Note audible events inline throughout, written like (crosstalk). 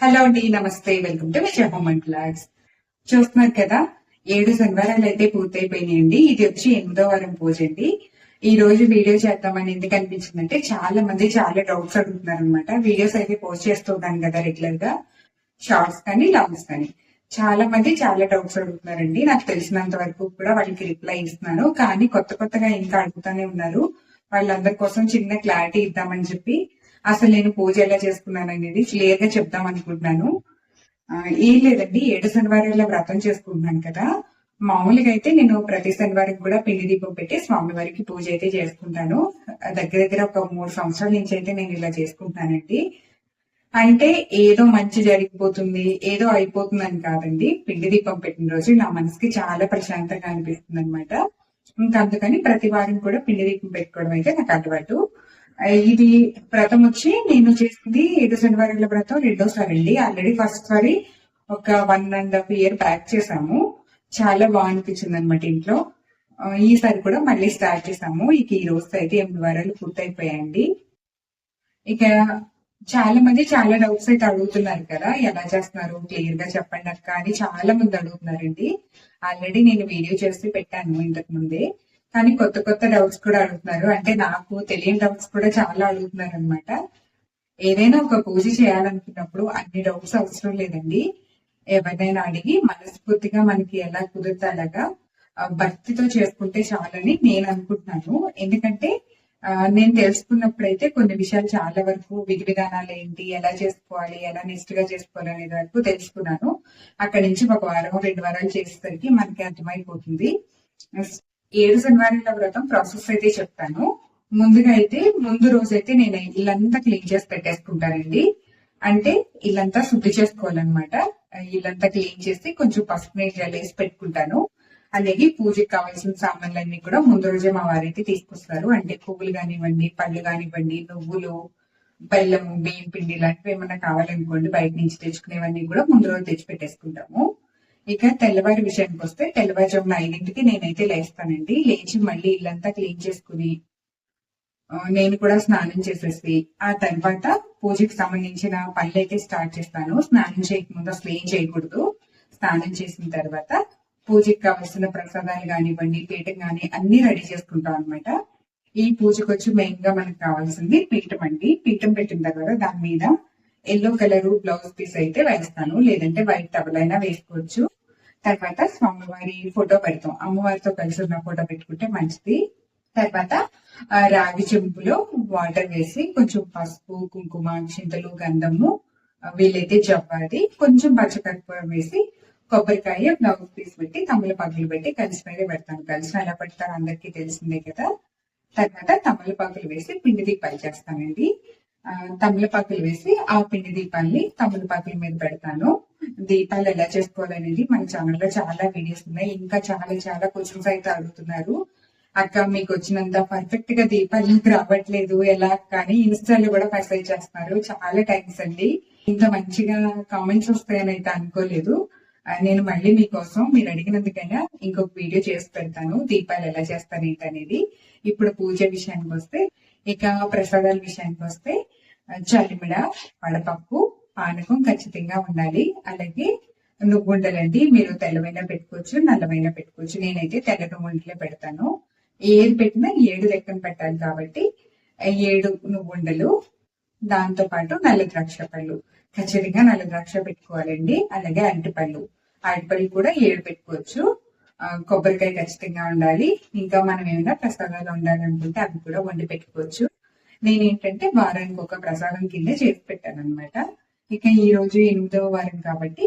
Hello అండి నమస్తే. Welcome to Vijaya home and blogs. చూస్తున్నారు కదా ఏడు శనివారాలు అయితే పూర్తయిపోయినాయండి. ఇది వచ్చి ఎనిమిదో వారం పూజ అండి. ఈ రోజు వీడియో చేద్దామని ఎందుకు అనిపించిందంటే చాలా మంది చాలా డౌట్స్ అడుగుతున్నారు అనమాట వీడియోస్ అయితే పోస్ట్ చేస్తున్నాను కదా రెగ్యులర్గా. షార్ట్స్ కానీ లాంగ్స్ కానీ. చాలా మంది చాలా డౌట్స్ అడుగుతున్నారండి. నాకు తెలిసినంత వరకు కూడా వాళ్ళకి రిప్లై ఇస్తున్నాను. కానీ కొత్త కొత్తగా ఇంకా అడుగుతూనే ఉన్నారు. వాళ్ళందరి కోసం చిన్న క్లారిటీ ఇద్దామని చెప్పి అసలు నేను పూజ ఎలా చేసుకున్నాను అనేది క్లియర్గా చెప్దాం అనుకుంటున్నాను. ఆ, ఏం లేదండి ఏడు శనివారాల వ్రతం చేసుకుంటున్నాను కదా. మామూలుగా అయితే నేను ప్రతి శనివారం కూడా పిండి దీపం పెట్టి స్వామివారికి పూజ అయితే చేసుకుంటాను. దగ్గర దగ్గర ఒక మూడు సంవత్సరాల నుంచి అయితే నేను ఇలా చేసుకుంటున్నానండి. అంటే ఏదో మంచి జరిగిపోతుంది ఏదో అయిపోతుందని కాదండి. పిండి దీపం పెట్టిన రోజు నా మనసుకి చాలా ప్రశాంతంగా అనిపిస్తుంది అనమాట ఇంకా అందుకని ప్రతి వారం కూడా పిండి దీపం పెట్టుకోవడం అయితే నాకు అలవాటు. ఇది వ్రతం వచ్చి నేను చేసింది ఏడు శనివారాల వ్రతం రెండోసారి అండి. ఆల్రెడీ ఫస్ట్ సారి ఒక one and half year back చేసాము. చాలా బాగా అనిపించింది అనమాట ఇంట్లో ఈసారి కూడా మళ్ళీ స్టార్ట్ చేసాము. ఇక ఈ రోజు అయితే ఎనిమిది వారాలు పూర్తయిపోయాయండి. ఇక చాలా మంది చాలా డౌట్స్ అయితే అడుగుతున్నారు కదా. ఎలా చేస్తున్నారు? క్లియర్గా చెప్పండి అక్క అని చాలా మంది అడుగుతున్నారండి. ఆల్రెడీ నేను వీడియో చేసి పెట్టాను ఇంతకు ముందే. కానీ కొత్త కొత్త డౌట్స్ కూడా అడుగుతున్నారు. అంటే నాకు తెలియని డౌట్స్ కూడా చాలా అడుగుతున్నారు అనమాట ఏదైనా ఒక పూజ చేయాలనుకున్నప్పుడు అన్ని డౌట్స్ అవసరం లేదండి. ఎవరినైనా అడిగి మనస్ఫూర్తిగా మనకి ఎలా కుదురుతాడగా భక్తితో చేసుకుంటే చాలని నేను అనుకుంటున్నాను. ఎందుకంటే నేను తెలుసుకున్నప్పుడైతే కొన్ని విషయాలు చాలా వరకు విధి విధానాలు ఏంటి ఎలా చేసుకోవాలి ఎలా నిష్ఠగా చేసుకోవాలి అనేది వరకు తెలుసుకున్నాను. అక్కడి నుంచి ఒక వారం రెండు వారాలు చేసేసరికి మనకి అర్థమైపోతుంది. ఏడు శనివారాల వ్రతం ప్రాసెస్ అయితే చెప్తాను. ముందుగా అయితే ముందు రోజు అయితే నేను ఇల్లంతా క్లీన్ చేసి పెట్టేసుకుంటానండి. అంటే ఇల్లంతా శుద్ధి చేసుకోవాలన్నమాట. ఇల్లంతా క్లీన్ చేసి కొంచెం పసుపు నీళ్ళు జల్లేసి పెట్టుకుంటాను. అలాగే పూజకి కావాల్సిన సామాన్లన్నీ కూడా ముందు రోజే మా వారైతే తీసుకొస్తారు. అంటే పువ్వులు కానివ్వండి పళ్ళు కానివ్వండి నువ్వులు బెల్లము బియ్యం పిండి ఇలాంటివి ఏమైనా కావాలనుకోండి బయట నుంచి తెచ్చుకునేవన్నీ కూడా ముందు రోజు తెచ్చి పెట్టేసుకుంటాము. ఇక తెల్లవారి విషయానికి వస్తే తెల్లవారుజామున ఐదింటికి నేనైతే లేస్తానండి. లేచి మళ్ళీ ఇల్లంతా క్లీన్ చేసుకుని నేను కూడా స్నానం చేసేసి ఆ తర్వాత పూజకి సంబంధించిన పనులు అయితే స్టార్ట్ చేస్తాను. స్నానం చేయకముందు అసలు ఏం చేయకూడదు. స్నానం చేసిన తర్వాత పూజకి కావాల్సిన ప్రసాదాలు కానివ్వండి పీఠం కానీ అన్ని రెడీ చేసుకుంటాం అన్నమాట. ఈ పూజకు వచ్చి మెయిన్గా మనకు కావాల్సింది పీఠం అండి. పీఠం పెట్టిన తర్వాత దాని మీద ఎల్లో కలర్ బ్లౌజ్ పీస్ అయితే వేస్తాను. లేదంటే వైట్ టవల్ అయినా వేసుకోవచ్చు. తర్వాత స్వామివారి ఫోటో పెడతాం. అమ్మవారితో కలిసి ఉన్న ఫోటో పెట్టుకుంటే మంచిది. తర్వాత రాగి చెంపులో వాటర్ వేసి కొంచెం పసుపు కుంకుమ చింతలు గంధము వీలైతే జవ్వాది కొంచెం పచ్చకర్పూరం వేసి కొబ్బరికాయ బ్లౌజ్ పీస్ పెట్టి తమలపాకులు పెట్టి కలిసి మీద పెడతాను. కలిసి ఎలా పెడతారు అందరికీ తెలిసిందే కదా. తర్వాత తమలపాకులు వేసి పిండి దీపాలు చేస్తానండి. తమలపాకులు వేసి ఆ పిండి దీపాల్ని తమలపాకుల మీద పెడతాను. దీపాలు ఎలా చేసుకోవాలనేది మన ఛానల్లో చాలా వీడియోస్ ఉన్నాయి. ఇంకా చాలా చాలా క్వశ్చన్స్ అయితే అడుగుతున్నారు. అక్క మీకు వచ్చినంత పర్ఫెక్ట్గా దీపాలు (laughs) రావట్లేదు. ఎలా? కానీ ఇన్స్టాలో కూడా మెసేజ్ చేస్తున్నారు. చాలా థ్యాంక్స్ అండి. ఇంత మంచిగా కామెంట్స్ వస్తాయని అయితే అనుకోలేదు. నేను మళ్ళీ మీకోసం మీరు అడిగినందుకైనా ఇంకొక వీడియో చేసి పెడతాను. దీపాలు ఎలా చేస్తాను ఏంటి అనేది. ఇప్పుడు పూజ విషయానికి వస్తే ఇక ప్రసాదాల విషయానికి వస్తే చలిమిడ వడపప్పు పానకం ఖచ్చితంగా ఉండాలి. అలాగే నువ్వుండలండి మీరు తెల్లవైనా పెట్టుకోవచ్చు నల్లవైనా పెట్టుకోవచ్చు. నేనైతే తెల్ల నువ్వుండలే పెడతాను. ఏది పెట్టినా ఏడు లెక్కన పెట్టాలి కాబట్టి ఏడు నువ్వుండలు దాంతో పాటు నల్ల ద్రాక్ష పళ్ళు. ఖచ్చితంగా నల్ల ద్రాక్ష పెట్టుకోవాలండి. అలాగే అరటిపళ్ళు. అరటిపళ్ళు కూడా ఏడు పెట్టుకోవచ్చు. కొబ్బరికాయ ఖచ్చితంగా ఉండాలి. ఇంకా మనం ఏమైనా ప్రసాదాలు ఉండాలనుకుంటే అవి కూడా వండి పెట్టుకోవచ్చు. నేనేంటంటే వారానికి ఒక ప్రసాదం కింద చేసి పెట్టాను అనమాట ఇక ఈ రోజు ఎనిమిదవ వారం కాబట్టి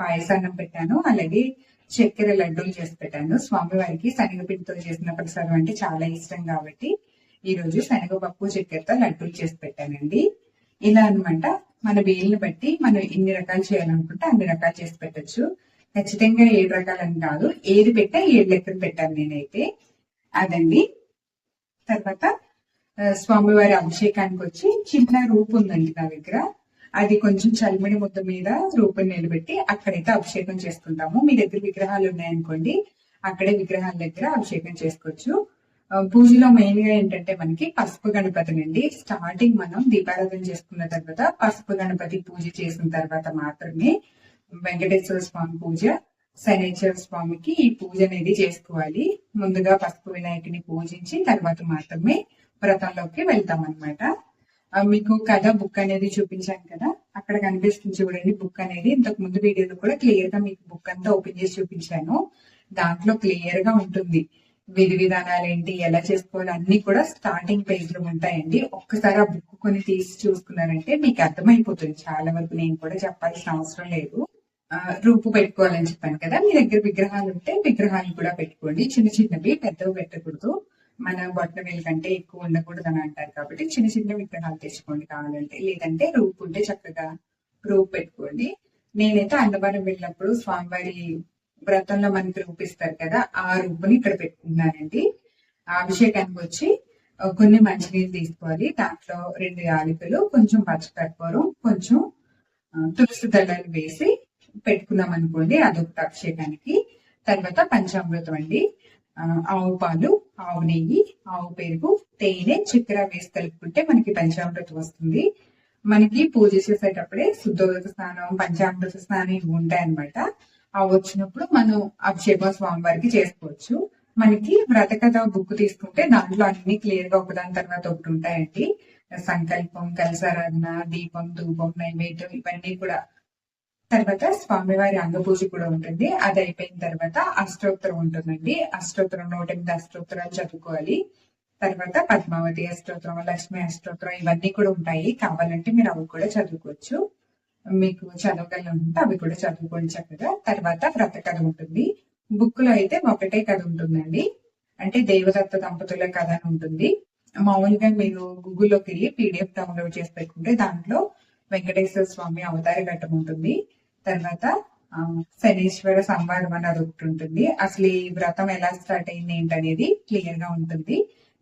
పాయసాన్నం పెట్టాను అలాగే చక్కెర లడ్డూలు చేసి పెట్టాను. స్వామివారికి శనగపిండితో చేసిన ప్రసాదం అంటే చాలా ఇష్టం కాబట్టి ఈ రోజు శనగపప్పు చక్కెరతో లడ్డూలు చేసి పెట్టానండి. ఇలా అనమాట మన వీలుని బట్టి మనం ఎన్ని రకాలు చేయాలనుకుంటే అన్ని రకాలు చేసి పెట్టొచ్చు. ఖచ్చితంగా ఏడు రకాలని కాదు ఏది పెట్టా ఏడు లెక్కలు పెట్టాను నేనైతే. అదండి. తర్వాత స్వామివారి అభిషేకానికి వచ్చి చిన్న రూపు ఉందండి నా దగ్గర. అది కొంచెం చలిమిడి ముద్ద మీద రూపం నిలబెట్టి అక్కడైతే అభిషేకం చేసుకుంటాము. మీ దగ్గర విగ్రహాలు ఉన్నాయనుకోండి అక్కడే విగ్రహాల దగ్గర అభిషేకం చేసుకోవచ్చు. పూజలో మెయిన్గా ఏంటంటే మనకి పసుపు గణపతి నుండి స్టార్టింగ్ మనం దీపారాధన చేసుకున్న తర్వాత పసుపు గణపతి పూజ చేసిన తర్వాత మాత్రమే వెంకటేశ్వర స్వామి పూజ శనేశ్వర స్వామికి ఈ పూజ అనేది చేసుకోవాలి. ముందుగా పసుపు వినాయకుని పూజించి తర్వాత మాత్రమే వ్రతంలోకి వెళ్తాం అనమాట మీకు కథ బుక్ అనేది చూపించాను కదా. అక్కడ కనిపిస్తుంది చూడండి బుక్ అనేది. ఇంతకు ముందు వీడియోలో కూడా క్లియర్గా మీకు బుక్ అంతా ఓపెన్ చేసి చూపించాను. దాంట్లో క్లియర్గా ఉంటుంది విధి విధానాలు ఏంటి ఎలా చేసుకోవాలి అన్ని కూడా స్టార్టింగ్ పేజ్లో ఉంటాయండి. ఒక్కసారి ఆ బుక్ కొని తీసి చూసుకున్నారంటే మీకు అర్థమైపోతుంది. చాలా వరకు నేను కూడా చెప్పాల్సిన అవసరం లేదు. ఆ, రూపు పెట్టుకోవాలని చెప్పాను కదా. మీ దగ్గర విగ్రహాలు ఉంటే విగ్రహాలు కూడా పెట్టుకోండి. చిన్న చిన్నవి పెద్దవి పెట్టకూడదు. మన బొట్ల వేలు కంటే ఎక్కువ ఉండకూడదు అని అంటారు కాబట్టి చిన్న చిన్న విగ్రహాలు తెచ్చుకోండి కావాలంటే. లేదంటే రూపు ఉంటే చక్కగా రూపు పెట్టుకోండి. నేనైతే అన్నవరం వెళ్ళినప్పుడు స్వామివారి వ్రతంలో మనకి రూపిస్తారు కదా ఆ రూపుని ఇక్కడ పెట్టుకున్నానండి. అభిషేకానికి వచ్చి కొన్ని మంచినీళ్ళు తీసుకోవాలి. దాంట్లో రెండు యాలకులు కొంచెం పచ్చకర్పూరం కొంచెం తులసి దళాలు వేసి పెట్టుకున్నాం అనుకోండి అదొకటి అభిషేకానికి. తర్వాత పంచామృతం అండి. ఆవు పాలు ఆవు నెయ్యి ఆవు పెరుగు తేనె చక్కెర వేసి కలుపుకుంటే మనకి పంచామృతం వస్తుంది. మనకి పూజ చేసేటప్పుడే శుద్ధోదక స్నానం పంచామృత స్నానం ఇవి ఉంటాయి అనమాట అవి వచ్చినప్పుడు మనం అభిషేకం స్వామివారికి చేసుకోవచ్చు. మనకి వ్రతకథ బుక్ తీసుకుంటే దాంట్లో అన్ని క్లియర్గా ఒకదాని తర్వాత ఒకటి ఉంటాయండి. సంకల్పం కలసారాధన దీపం ధూపం నైవేద్యం ఇవన్నీ కూడా తర్వాత స్వామివారి అంగపూజ కూడా ఉంటుంది. అది అయిపోయిన తర్వాత అష్టోత్తరం ఉంటుందండి. అష్టోత్తరం నూట ఎనిమిది అష్టోత్తరాలు చదువుకోవాలి. తర్వాత పద్మావతి అష్టోత్తరం లక్ష్మి అష్టోత్తరం ఇవన్నీ కూడా ఉంటాయి. కావాలంటే మీరు అవి కూడా చదువుకోవచ్చు. మీకు చదవగల ఉంటే అవి కూడా చదువుకోండి చక్కగా. తర్వాత వ్రత కథ ఉంటుంది. బుక్లో అయితే ఒకటే కథ ఉంటుందండి. అంటే దేవదత్త దంపతుల కథ అని ఉంటుంది. మామూలుగా మీరు గూగుల్లోకి వెళ్ళి పీడిఎఫ్ డౌన్లోడ్ చేసి పెట్టుకుంటే దాంట్లో వెంకటేశ్వర స్వామి అవతార ఘట్టం ఉంటుంది. తర్వాత శనీశ్వర సంవారం అని అది ఒకటి ఉంటుంది. అసలు ఈ వ్రతం ఎలా స్టార్ట్ అయింది ఏంటనేది క్లియర్గా ఉంటుంది.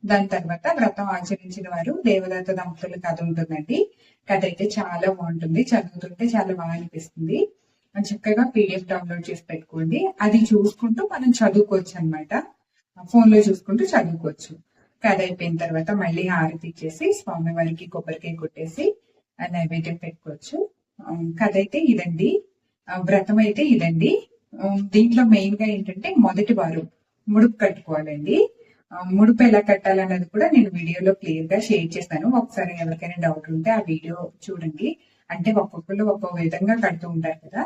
దాని తర్వాత వ్రతం ఆచరించిన వారు దేవదత్త దంపతుల కథ ఉంటుందండి. కథ అయితే చాలా బాగుంటుంది. చదువుతుంటే చాలా బాగా అనిపిస్తుంది. చక్కగా పీడిఎఫ్ డౌన్లోడ్ చేసి పెట్టుకోండి. అది చూసుకుంటూ మనం చదువుకోవచ్చు అనమాట ఫోన్లో చూసుకుంటూ చదువుకోవచ్చు. కథ అయిపోయిన తర్వాత మళ్ళీ హారతి ఇచ్చేసి స్వామి వారికి కొబ్బరికాయ కొట్టేసి ఆ నైవేద్యం పెట్టుకోవచ్చు. కథ అయితే ఇదండి. వ్రతం అయితే ఇదండి. దీంట్లో మెయిన్గా ఏంటంటే మొదటి వారం ముడుపు కట్టుకోవాలండి. ముడుపు ఎలా కట్టాలన్నది కూడా నేను వీడియోలో క్లియర్గా షేర్ చేస్తాను. ఒకసారి ఎవరికైనా డౌట్ ఉంటే ఆ వీడియో చూడండి. అంటే ఒక్కొక్కరు ఒక్కొక్క విధంగా కడుతూ ఉంటారు కదా.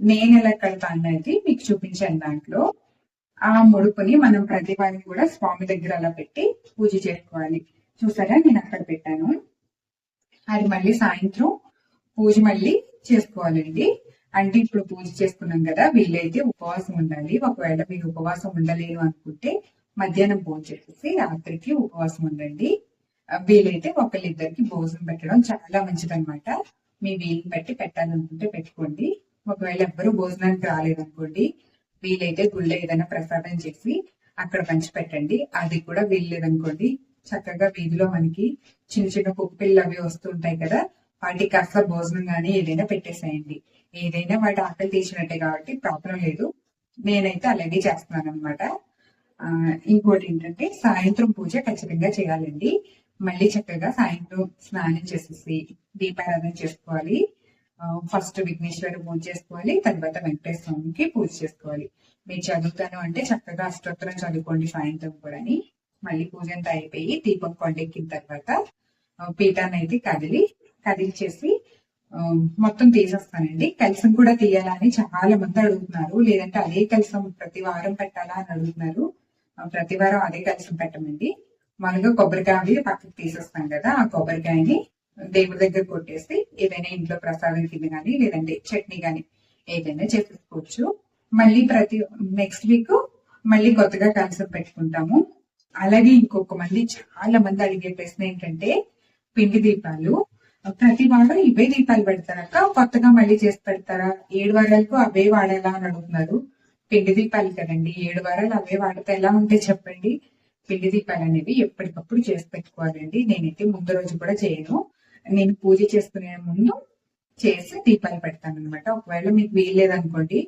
నేను ఎలా కడతా అన్నది మీకు చూపించాను దాంట్లో. ఆ ముడుపుని మనం ప్రతి వారికి కూడా స్వామి దగ్గర అలా పెట్టి పూజ చేసుకోవాలి. చూసారా? నేను అక్కడ పెట్టాను. అది మళ్ళీ సాయంత్రం పూజ మళ్ళీ చేసుకోవాలండి. అంటే ఇప్పుడు పూజ చేసుకున్నాం కదా వీళ్ళైతే ఉపవాసం ఉండాలి. ఒకవేళ మీరు ఉపవాసం ఉండలేదు అనుకుంటే మధ్యాహ్నం పూజ చేసేసి రాత్రికి ఉపవాసం ఉండండి. వీలైతే ఒకళ్ళిద్దరికి భోజనం పెట్టడం చాలా మంచిదన్నమాట. మీ వీలు బట్టి పెట్టాలనుకుంటే పెట్టుకోండి. ఒకవేళ ఎవ్వరు భోజనానికి రాలేదనుకోండి వీలైతే గుళ్ళో ఏదైనా ప్రసాదం చేసి అక్కడ పంచి పెట్టండి. అది కూడా వీల్లేదనుకోండి. చక్కగా వీధిలో మనకి చిన్న చిన్న కుప్పిళ్ళు అవి వస్తుంటాయి కదా వాటికి కాస్త భోజనం గానీ ఏదైనా పెట్టేసేయండి. ఏదైనా వాటి ఆకలి తీసినట్టే కాబట్టి ప్రాబ్లం లేదు. నేనైతే అలాగే చేస్తున్నాను అనమాట ఇంకోటి ఏంటంటే సాయంత్రం పూజ ఖచ్చితంగా చేయాలండి. మళ్ళీ చక్కగా సాయంత్రం స్నానం చేసేసి దీపారాధన చేసుకోవాలి. ఫస్ట్ విఘ్నేశ్వర పూజ చేసుకోవాలి. తర్వాత వెంకటేశ్వర స్వామికి పూజ చేసుకోవాలి. మీరు చదువుతాను అంటే చక్కగా అష్టోత్తరం చదువుకోండి సాయంత్రం కూడా మళ్ళీ పూజ అంతా అయిపోయి దీపం కొండెక్కిన తర్వాత పీఠాన్ని అయితే కదిలి కదిలిచేసి మొత్తం తీసేస్తానండి. కలసం కూడా తీయాలని చాలా మంది అడుగుతున్నారు. లేదంటే అదే కలిసం ప్రతి వారం పెట్టాలా అని అడుగుతున్నారు. ప్రతి వారం అదే కలసం పెట్టమండి. మనగా కొబ్బరికాయ పక్కకి పక్కకు తీసేస్తాం కదా ఆ కొబ్బరికాయని దేవుడి దగ్గర కొట్టేసి ఏదైనా ఇంట్లో ప్రసాదం కింద కానీ లేదంటే చట్నీ కానీ ఏదైనా చేసేసుకోవచ్చు మళ్ళీ ప్రతి నెక్స్ట్ వీక్ మళ్ళీ కొత్తగా కలసం పెట్టుకుంటాము. అలాగే ఇంకొక మంది చాలా మంది అడిగే ప్రశ్న ఏంటంటే పిండి దీపాలు ప్రతి వాడు ఇవే దీపాలు పెడతారక్క. కొత్తగా మళ్ళీ చేసి పెడతారా? ఏడు వారాలకు అవే వాడాలా అని అడుగుతున్నారు. పిండి దీపాలు కదండి ఏడు వారాలు అవే వాడితే ఎలా ఉంటే చెప్పండి. పిండి దీపాలు అనేవి ఎప్పటికప్పుడు చేసి పెట్టుకోవాలండి. నేనైతే ముందు రోజు కూడా చేయను. నేను పూజ చేసుకునే ముందు చేసి దీపాలు పెడతాను అనమాట ఒకవేళ మీకు వీల్లేదనుకోండి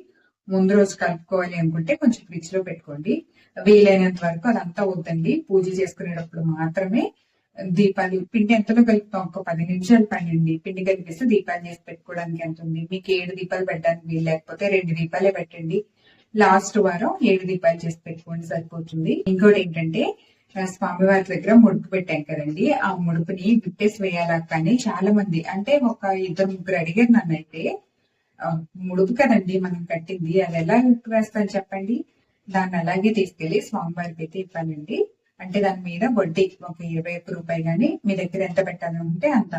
ముందు రోజు కలుపుకోవాలి అనుకుంటే కొంచెం ఫ్రిడ్జ్లో పెట్టుకోండి. వీలైనంత వరకు అదంతా వద్దండి. పూజ చేసుకునేటప్పుడు మాత్రమే దీపాలు పిండి ఎంతలో కలుపుతాం? ఒక పది నిమిషాలు పనండి. పిండి కలిపేసి దీపాలు చేసి పెట్టుకోవడానికి ఎంత ఉంది? మీకు ఏడు దీపాలు పెట్టడానికి వీలు లేకపోతే రెండు దీపాలే పెట్టండి. లాస్ట్ వారం ఏడు దీపాలు చేసి పెట్టుకోండి సరిపోతుంది. ఇంకోటి ఏంటంటే స్వామి స్వామివారి దగ్గర ముడుపు పెట్టాం కదండి. ఆ ముడుపుని విప్పేసి వేయాలా కానీ చాలా మంది అంటే ఒక ఇద్దరు ముగ్గురు అడిగారు నన్ను అయితే ముడుపు కదండి మనం కట్టింది అది ఎలా వేస్తా వేస్తాను చెప్పండి? దాన్ని అలాగే తీసుకెళ్ళి స్వామివారికి అయితే ఇవ్వాలండి. అంటే దాని మీద వడ్డీ ఒక ఇరవై ఒక్క రూపాయి కానీ మీ దగ్గర ఎంత పెట్టాలంటే అంత.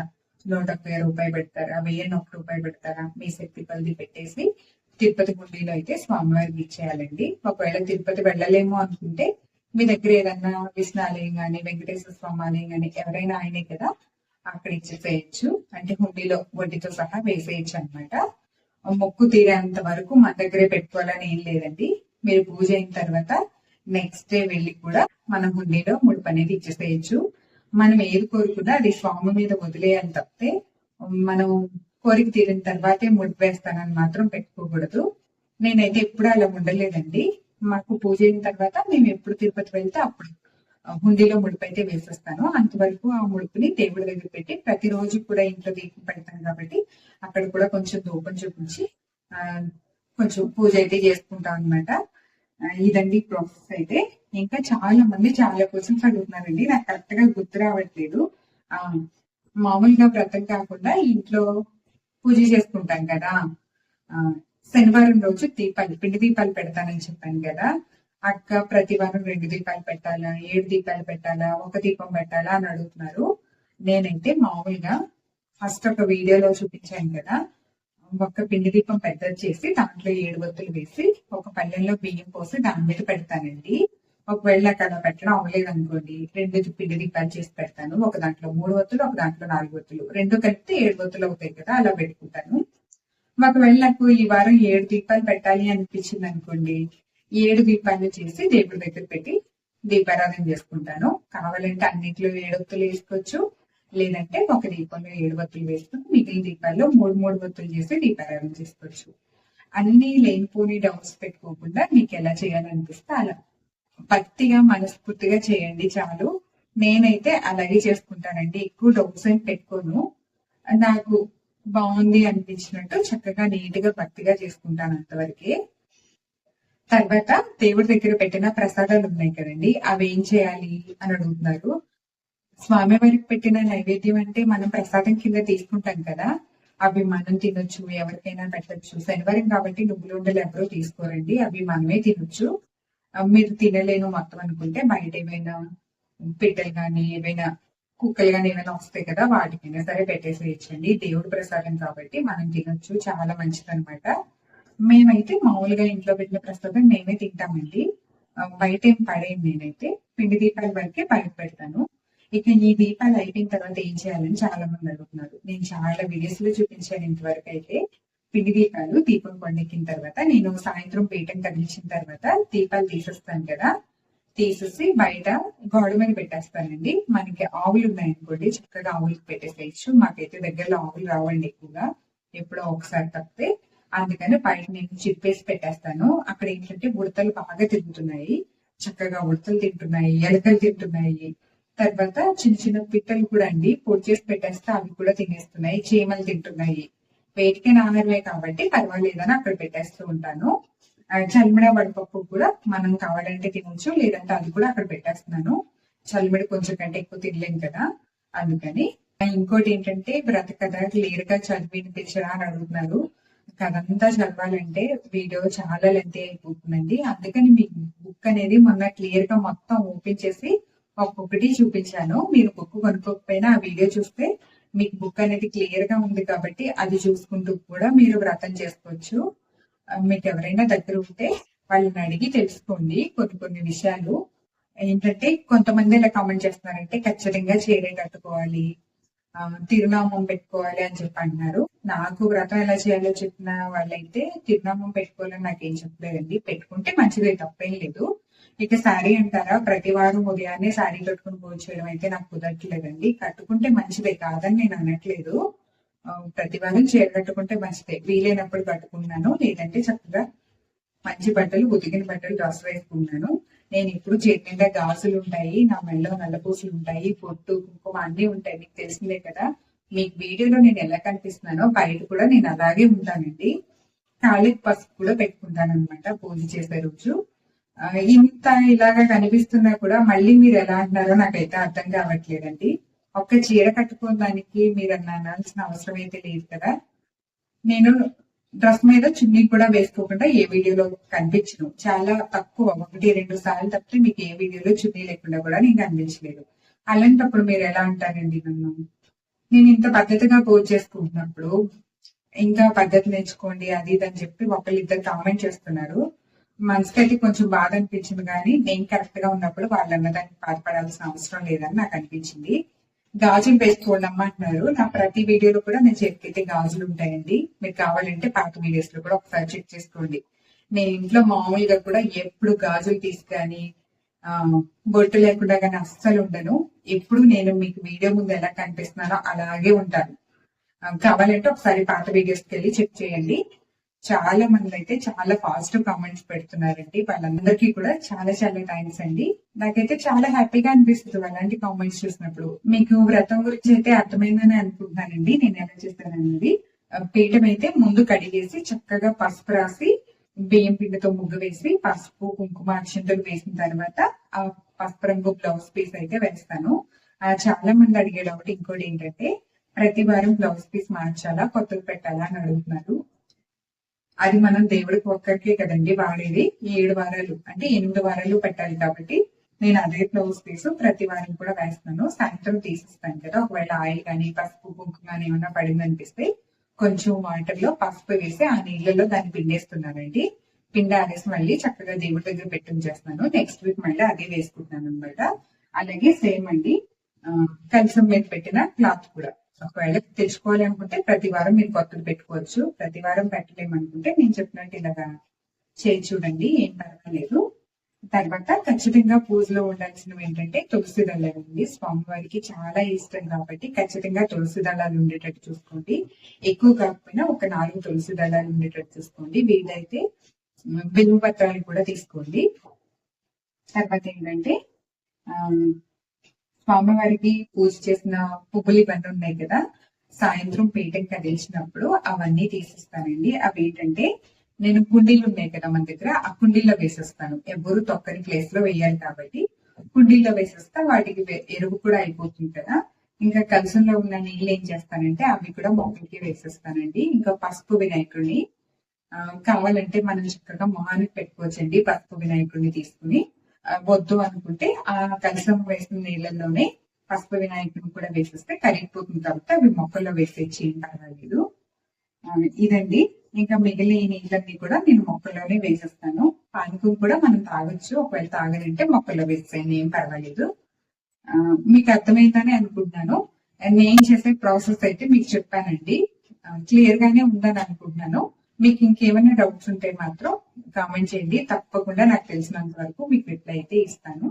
నూట ఒక్క రూపాయి పెడతారా వెయ్యి ఒక్క రూపాయి పెడతారా? మీ శక్తి కొలది పెట్టేసి తిరుపతి గుండీలో అయితే స్వామివారికి ఇచ్చేయాలండి ఒకవేళ తిరుపతి వెళ్ళలేము అనుకుంటే మీ దగ్గర ఏదన్నా విష్ణాలయం కానీ వెంకటేశ్వర స్వామి ఆలయం కానీ ఎవరైనా ఆయనే కదా అక్కడ ఇచ్చేసేయచ్చు. అంటే హుండీలో వడ్డీతో సహా వేసేయచ్చు అన్నమాట. మొక్కు తీరేంత వరకు మన దగ్గరే పెట్టుకోవాలని ఏం లేదండి. మీరు పూజ అయిన తర్వాత నెక్స్ట్ డే వెళ్ళి కూడా మనం హుండీలో ముడుపు అనేది ఇచ్చేసేయచ్చు. మనం ఏది కోరుకున్నా అది స్వామి మీద వదిలేయాలి తప్పితే మనం కోరిక తీరిన తర్వాతే ముడుపు వేస్తానని మాత్రం పెట్టుకోకూడదు. నేనైతే ఎప్పుడు అలా ఉండలేదండి. మాకు పూజ అయిన తర్వాత మేము ఎప్పుడు తిరుపతి వెళ్తే అప్పుడు హుండీలో ముడుపు అయితే వేసేస్తాను. అంతవరకు ఆ ముడుపుని దేవుడి దగ్గర పెట్టి ప్రతిరోజు కూడా ఇంట్లో దీపం పెడతాను కాబట్టి అక్కడ కూడా కొంచెం ధూపం చూపించి ఆ, కొంచెం పూజ అయితే చేసుకుంటాం అనమాట ఇదండి ప్రాసెస్ అయితే. ఇంకా చాలా మంది చాలా క్వశ్చన్స్ అడుగుతున్నారండి. నాకు కరెక్ట్గా గుర్తు రావట్లేదు. ఆ మామూలుగా వ్రతం కాకుండా ఇంట్లో పూజ చేసుకుంటాం కదా. శనివారం రోజు దీపాలు పిండి దీపాలు పెడతానని చెప్పాను కదా. అక్క ప్రతి వారం రెండు దీపాలు పెట్టాలా ఏడు దీపాలు పెట్టాలా ఒక దీపం పెట్టాలా అని అడుగుతున్నారు. నేనైతే మామూలుగా ఫస్ట్ ఒక వీడియోలో చూపించాను కదా. ఒక్క పిండి దీపం పెద్దది చేసి దాంట్లో ఏడు వత్తులు వేసి ఒక పల్లెల్లో బియ్యం పోసి దాని మీద పెడతానండి. ఒకవేళ నాకు అలా పెట్టడం అవ్వలేదు అనుకోండి రెండు పిండి దీపాలు చేసి పెడతాను. ఒక దాంట్లో మూడు వత్తులు ఒక దాంట్లో నాలుగు వత్తులు రెండు కలిపితే ఏడు వత్తులు అవుతాయి కదా అలా పెట్టుకుంటాను. ఒకవేళ నాకు ఈ వారం ఏడు దీపాలు పెట్టాలి అనిపించింది అనుకోండి ఏడు దీపాలు చేసి దేవుడి దగ్గర పెట్టి దీపారాధన చేసుకుంటాను. కావాలంటే అన్నిట్లో ఏడొత్తులు వేసుకోవచ్చు. లేదంటే ఒక దీపంలో ఏడు వత్తులు వేసుకుని మిగిలిన దీపాల్లో మూడు మూడు వత్తులు చేసి దీపారాధన చేసుకోవచ్చు. అన్ని లేనిపోని డౌట్స్ పెట్టుకోకుండా మీకు ఎలా చేయాలనిపిస్తే అలా. భక్తిగా మనస్ఫూర్తిగా చేయండి చాలు. నేనైతే అలాగే చేసుకుంటానండి. ఎక్కువ డౌట్స్ ఏం పెట్టుకోను. నాకు బాగుంది అనిపించినట్టు చక్కగా నీట్గా భక్తిగా చేసుకుంటాను అంతవరకే. తర్వాత దేవుడి దగ్గర పెట్టిన ప్రసాదాలు ఉన్నాయి కదండి. అవి ఏం చేయాలి అని అడుగుతున్నారు. స్వామివారికి పెట్టిన నైవేద్యం అంటే మనం ప్రసాదం కింద తీసుకుంటాం కదా. అవి మనం తినొచ్చు ఎవరికైనా పెట్టచ్చు. శనివారం కాబట్టి నువ్వులు ఉండలు ఎవరో తీసుకోరండి. అవి మనమే తినొచ్చు. మీరు తినలేను మొత్తం అనుకుంటే బయట ఏమైనా పిట్టలు కానీ ఏమైనా కుక్కలు కానీ ఏమైనా వస్తాయి కదా వాటికైనా సరే పెట్టేసేయచ్చండి. దేవుడి ప్రసాదం కాబట్టి మనం తినొచ్చు. చాలా మంచిది అనమాట మేమైతే మామూలుగా ఇంట్లో పెట్టిన ప్రసాదం మేమే తింటామండి. బయట ఏం పడేయండి నేనైతే పిండి దీపాల వరకే బయట పెడతాను. ఇక ఈ దీపాలు అయిపోయిన తర్వాత ఏం చేయాలని చాలా మంది అడుగుతున్నారు. నేను చాలా వీడియోస్లో చూపించాను ఇంతవరకు అయితే. పిండి దీపాలు దీపం కొండెక్కిన తర్వాత నేను సాయంత్రం పీఠం కదిలించిన తర్వాత దీపాలు తీసేస్తాను కదా. తీసేసి బయట గోడ మీద పెట్టేస్తానండి. మనకి ఆవులు ఉన్నాయనుకోండి చక్కగా ఆవులకు పెట్టేసేయచ్చు. మాకైతే దగ్గరలో ఆవులు రావండి ఎక్కువగా. ఎప్పుడో ఒకసారి తప్పితే. అందుకని బయట నేను చిప్పేసి పెట్టేస్తాను. అక్కడ ఏంటంటే ఉడతలు బాగా తిరుగుతున్నాయి. చక్కగా ఉడతలు తింటున్నాయి ఎలకలు తింటున్నాయి. తర్వాత చిన్న చిన్న పిట్టలు కూడా అండి. పొడి చేసి పెట్టేస్తే అవి కూడా తినేస్తున్నాయి. చీమలు తింటున్నాయి. వేటికైనా ఆహారమే కాబట్టి పర్వాలేదని అక్కడ పెట్టేస్తూ ఉంటాను. చల్మిడ వడపప్పు కూడా మనం కావాలంటే తినొచ్చు లేదంటే అది కూడా అక్కడ పెట్టేస్తున్నాను. చల్మిడి కొంచెం కంటే ఎక్కువ తినలేం కదా అందుకని. ఇంకోటి ఏంటంటే వ్రత కథ క్లియర్గా చదివి వినిపించరా అని అడుగుతున్నారు. కథంతా చదవాలంటే వీడియో చాలా లెంత్ అయిపోతుందండి. అందుకని మీకు బుక్ అనేది మొన్న క్లియర్గా మొత్తం ఓపెన్ చేసి ఒక్కొక్కటి చూపించాను. మీరు బుక్ కొనుక్కోకపోయినా ఆ వీడియో చూస్తే మీకు బుక్ అనేది క్లియర్గా ఉంది కాబట్టి అది చూసుకుంటూ కూడా మీరు వ్రతం చేసుకోవచ్చు. మీకు ఎవరైనా దగ్గర ఉంటే వాళ్ళని అడిగి తెలుసుకోండి కొన్ని కొన్ని విషయాలు. ఏంటంటే కొంతమంది ఇలా కామెంట్ చేస్తున్నారంటే ఖచ్చితంగా చీరే కట్టుకోవాలి. తిరునామం పెట్టుకోవాలి అని చెప్పి అంటున్నారు. నాకు వ్రతం ఎలా చేయాలో చెప్పిన వాళ్ళైతే తిరునామం పెట్టుకోవాలని నాకేం చెప్పలేదండి. పెట్టుకుంటే మంచిదే తప్పేం లేదు. ఇక శారీ అంటారా? ప్రతి వారం ఉదయాన్నే శారీ కట్టుకుని పూజ చేయడం అయితే నాకు కుదరట్లేదండి. కట్టుకుంటే మంచిదే కాదని నేను అనట్లేదు. ప్రతి వారం చీర కట్టుకుంటే మంచిదే. వీలైనప్పుడు కట్టుకున్నాను. లేదంటే చక్కగా మంచి బట్టలు ఉతికిన బట్టలు డ్రెస్ వేసుకున్నాను. నేను ఇప్పుడు చేతి నిండా గాజులు ఉంటాయి నా మెడలో నల్లపూసలు ఉంటాయి పొట్టు కుంకుమ అన్ని ఉంటాయి. మీకు తెలిసిందే కదా. మీకు వీడియోలో నేను ఎలా కనిపిస్తున్నానో బయట కూడా నేను అలాగే ఉంటానండి. కాళ్ళకి పసుపు కూడా పెట్టుకుంటాను అనమాట పూజ చేసే రోజు. ఇంత ఇలాగా కనిపిస్తున్నా కూడా మళ్ళీ మీరు ఎలా అంటున్నారో నాకైతే అర్థం కావట్లేదండి. ఒక్క చీర కట్టుకోవడానికి మీరు అన్న అనాల్సిన అవసరం అయితే లేదు కదా. నేను డ్రెస్ మీద చున్నీ కూడా వేసుకోకుండా ఏ వీడియోలో కనిపించను. చాలా తక్కువ ఒకటి రెండు సార్లు తప్పితే మీకు ఏ వీడియోలో చున్నీ లేకుండా కూడా నేను కనిపించలేదు. అలాంటప్పుడు మీరు ఎలా అంటారండి నన్ను? నేను ఇంత పద్ధతిగా పోజ్ చేసుకుంటున్నప్పుడు ఇంకా పద్ధతి నేర్చుకోండి అది ఇది అని చెప్పి ఒకళ్ళు ఇద్దరు కామెంట్ చేస్తున్నారు. మనసుకైతే కొంచెం బాధ అనిపించింది కానీ నేను కరెక్ట్గా ఉన్నప్పుడు వాళ్ళు అన్నదానికి బాధపడాల్సిన అవసరం లేదని నాకు అనిపించింది. గాజులు వేసుకోండి అమ్మ అంటున్నారు. నా ప్రతి వీడియోలో కూడా నేను చేతికైతే గాజులు ఉంటాయండి. మీకు కావాలంటే పాత వీడియోస్లో కూడా ఒకసారి చెక్ చేసుకోండి. నేను ఇంట్లో మామూలుగా కూడా ఎప్పుడు గాజులు తీసుకొని ఆ, బొట్టు లేకుండా కానీ అస్సలు ఉండను. ఎప్పుడు నేను మీకు వీడియో ముందు ఎలా కనిపిస్తున్నానో అలాగే ఉంటాను. కావాలంటే ఒకసారి పాత వీడియోస్కి వెళ్ళి చెక్ చేయండి. చాలా మంది అయితే చాలా ఫాస్ట్ కామెంట్స్ పెడుతున్నారండి. వాళ్ళందరికీ కూడా చాలా చాలా థ్యాంక్స్ అండి. నాకైతే చాలా హ్యాపీగా అనిపిస్తుంది అలాంటి కామెంట్స్ చూసినప్పుడు. మీకు వ్రతం గురించి అయితే అర్థమైందని అనుకుంటున్నానండి. నేను ఎలా చేస్తానన్నది పీఠం అయితే ముందు కడిగేసి చక్కగా పసుపు రాసి బియ్యం పిండితో ముగ్గు వేసి పసుపు కుంకుమ అక్షంతలు వేసిన తర్వాత ఆ పసుపు రంగు బ్లౌజ్ పీస్ అయితే వేస్తాను. ఆ, చాలా మంది అడిగే డౌట్ ఇంకోటి ఏంటంటే ప్రతి వారం బ్లౌజ్ పీస్ మార్చాలా కొత్తలు పెట్టాలా అని అడుగుతున్నారు. అది మనం దేవుడికి ఒక్కరికే కదండి వాడేది. ఈ ఏడు వారాలు అంటే ఎనిమిది వారాలు పెట్టాలి కాబట్టి నేను అదే బ్లౌజ్ పీస్ ప్రతి వారం కూడా వేస్తాను సాయంత్రం తీసిస్తాను కదా. ఒకవేళ ఆయిల్ కానీ పసుపు కుంకుమ కానీ ఏమన్నా పడింది అనిపిస్తే కొంచెం వాటర్లో పసుపు వేసి ఆ నీళ్ళలో దాన్ని పిండేస్తున్నానండి. పిండ ఆడేసి మళ్ళీ చక్కగా దేవుడి దగ్గర పెట్టించేస్తాను నెక్స్ట్ వీక్ మళ్ళీ అదే వేసుకుంటున్నాను అనమాట అలాగే సేమ్ అండి. ఆ, మీద పెట్టిన క్లాత్ కూడా. ఒకవేళ తెచ్చుకోవాలి అనుకుంటే ప్రతి వారం మీరు కొత్తది పెట్టుకోవచ్చు. ప్రతి వారం పెట్టలేమనుకుంటే నేను చెప్పినట్టు ఇలాగా చేయి చూడండి ఏం పర్వాలేదు. తర్వాత ఖచ్చితంగా పూజలో ఉండాల్సినవి ఏంటంటే తులసి దళాలు అండి. స్వామివారికి చాలా ఇష్టం కాబట్టి ఖచ్చితంగా తులసి దళాలు ఉండేటట్టు చూసుకోండి. ఎక్కువ కాకపోయినా ఒక నాలుగు తులసి దళాలు ఉండేటట్టు చూసుకోండి. వీలైతే ఉమ్, బిల్వ పత్రాలు కూడా తీసుకోండి. తర్వాత ఏంటంటే ఆ, స్వామివారికి పూజ చేసిన పువ్వులు ఇవన్నీ ఉన్నాయి కదా. సాయంత్రం పీఠం కదిలిచినప్పుడు అవన్నీ తీసిస్తానండి. అవి ఏంటంటే నేను కుండీలు ఉన్నాయి కదా మన దగ్గర ఆ కుండీలో వేసేస్తాను. ఎవరు తొక్కని ప్లేస్లో వేయాలి కాబట్టి కుండీల్లో వేసేస్తా వాటికి ఎరువు కూడా అయిపోతుంది కదా. ఇంకా కలుసంలో ఉన్న నీళ్ళు ఏం చేస్తానంటే అవి కూడా మొక్కలకి వేసేస్తానండి. ఇంకా పసుపు వినాయకుడిని కావాలంటే మనం చక్కగా మొహానికి పెట్టుకోవచ్చండి పసుపు వినాయకుడిని తీసుకుని. వద్దు అనుకుంటే ఆ కలిసం వేసిన నీళ్ళల్లోనే పసుపు వినాయకుడిని కూడా వేసేస్తే కరిగిపోతుంది కాబట్టి అవి మొక్కల్లో వేసేచ్చి ఏం పర్వాలేదు ఇదండి. ఇంకా మిగిలిన ఈ నీళ్ళన్నీ కూడా నేను మొక్కల్లోనే వేసేస్తాను. పానకం కూడా మనం తాగొచ్చు. ఒకవేళ తాగనంటే మొక్కల్లో వేసేయండి. ఏం పర్వాలేదు. ఆ, మీకు అర్థమైందని అనుకుంటున్నాను. నేను చేసే ప్రాసెస్ అయితే మీకు చెప్పానండి. క్లియర్ గానే ఉందని అనుకుంటున్నాను. మీకు ఇంకేమైనా డౌట్స్ ఉంటే మాత్రం కామెంట్ చేయండి. తప్పకుండా నాకు తెలిసినంత వరకు మీకు రిప్లై అయితే ఇస్తాను.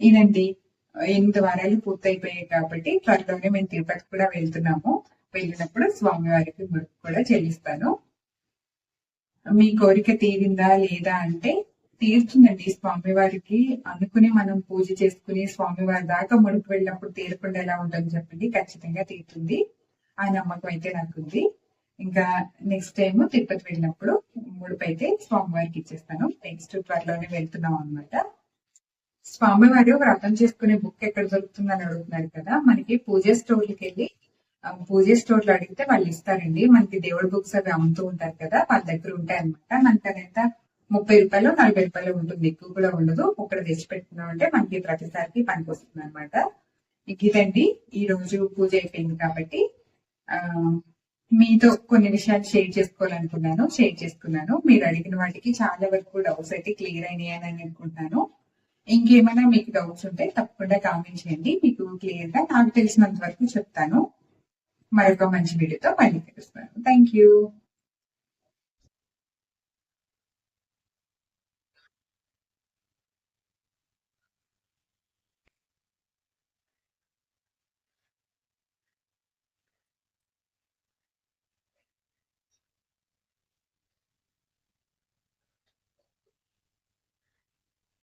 ఇదండి ఎనిమిది వారాలు పూర్తయిపోయాయి కాబట్టి త్వరలోనే మేము తిరుపతి కూడా వెళ్తున్నాము. వెళ్ళినప్పుడు స్వామివారికి ముడుపు కూడా చెల్లిస్తాను. మీ కోరిక తీరిందా లేదా అంటే తీరుతుందండి. స్వామివారికి అనుకుని మనం పూజ చేసుకుని స్వామివారి దాకా ముడుపు వెళ్ళినప్పుడు తీరకుండా ఎలా ఉంటుంది చెప్పండి. ఖచ్చితంగా తీరుతుంది. ఆ నమ్మకం అయితే నాకుంది. ఇంకా నెక్స్ట్ టైం తిరుపతి వెళ్ళినప్పుడు ముడుపు అయితే స్వామివారికి ఇచ్చేస్తాను. నెక్స్ట్ త్వరలోనే వెళ్తున్నాం అన్నమాట. స్వామివారి వ్రతం చేసుకునే బుక్ ఎక్కడ దొరుకుతుందని అడుగుతున్నారు కదా మనకి పూజ స్టోర్లకి వెళ్ళి పూజ స్టోర్లు అడిగితే వాళ్ళు ఇస్తారండి. మనకి దేవుడి బుక్స్ అవి అమ్ముతూ ఉంటారు కదా వాళ్ళ దగ్గర ఉంటాయి అనమాట మనకి అదంతా ముప్పై రూపాయలు నలభై రూపాయలు ఉంటుంది. ఎక్కువ కూడా ఉండదు. ఒకటి తెచ్చి పెట్టుకున్నాం అంటే మనకి ప్రతిసారికి పనికి వస్తుంది అనమాట ఇదండి. ఈ రోజు పూజ అయిపోయింది కాబట్టి ఆ మీతో కొన్ని విషయాలు షేర్ చేసుకోవాలనుకున్నాను షేర్ చేసుకున్నాను. మీరు అడిగిన వాటికి చాలా వరకు డౌట్స్ అయితే క్లియర్ అయినాయి అని అనుకుంటున్నాను. ఇంకేమైనా మీకు డౌట్స్ ఉంటే తప్పకుండా కామెంట్ చేయండి. మీకు క్లియర్గా నాకు తెలిసినంత వరకు చెప్తాను. మరొక మంచి వీడియోతో మళ్ళీ కలుస్తాను. Thank you